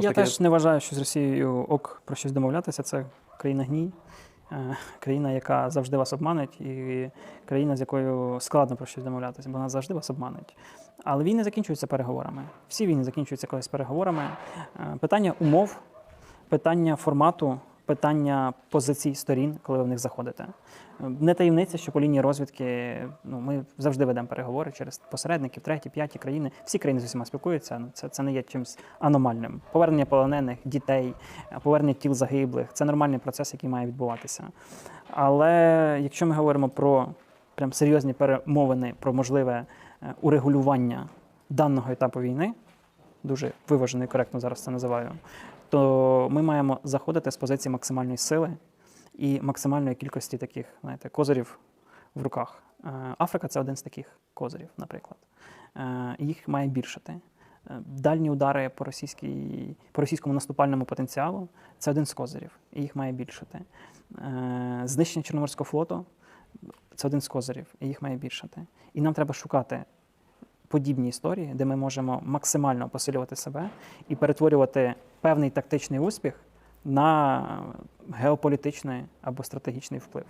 Я Таке- теж не вважаю, що з Росією ок про щось домовлятися. Це країна гній, е, країна, яка завжди вас обманить, і країна, з якою складно про щось домовлятися, бо вона завжди вас обманить. Але війни закінчуються переговорами. Всі війни закінчуються колись переговорами. Е, Питання умов, питання формату, питання позицій сторін, коли ви в них заходите. Е, Не таємниця, що по лінії розвідки ну, ми завжди ведемо переговори через посередників, треті, п'яті країни. Всі країни з усіма спілкуються. Ну, це, це не є чимось аномальним. Повернення полонених, дітей, е, повернення тіл загиблих це нормальний процес, який має відбуватися. Але якщо ми говоримо про прям серйозні перемовини про можливе е, урегулювання даного етапу війни, дуже виважено і коректно зараз це називаю, то ми маємо заходити з позиції максимальної сили і максимальної кількості таких, знаєте, козирів в руках. Е, Африка це один з таких козирів, наприклад. Е, Їх має більшати. Е, Дальні удари по, російській, по російському наступальному потенціалу це один з козирів, і їх має більшати. Е, Знищення Чорноморського флоту це один з козирів, і їх має більшати. І нам треба шукати подібні історії, де ми можемо максимально посилювати себе і перетворювати певний тактичний успіх на геополітичний або стратегічний вплив.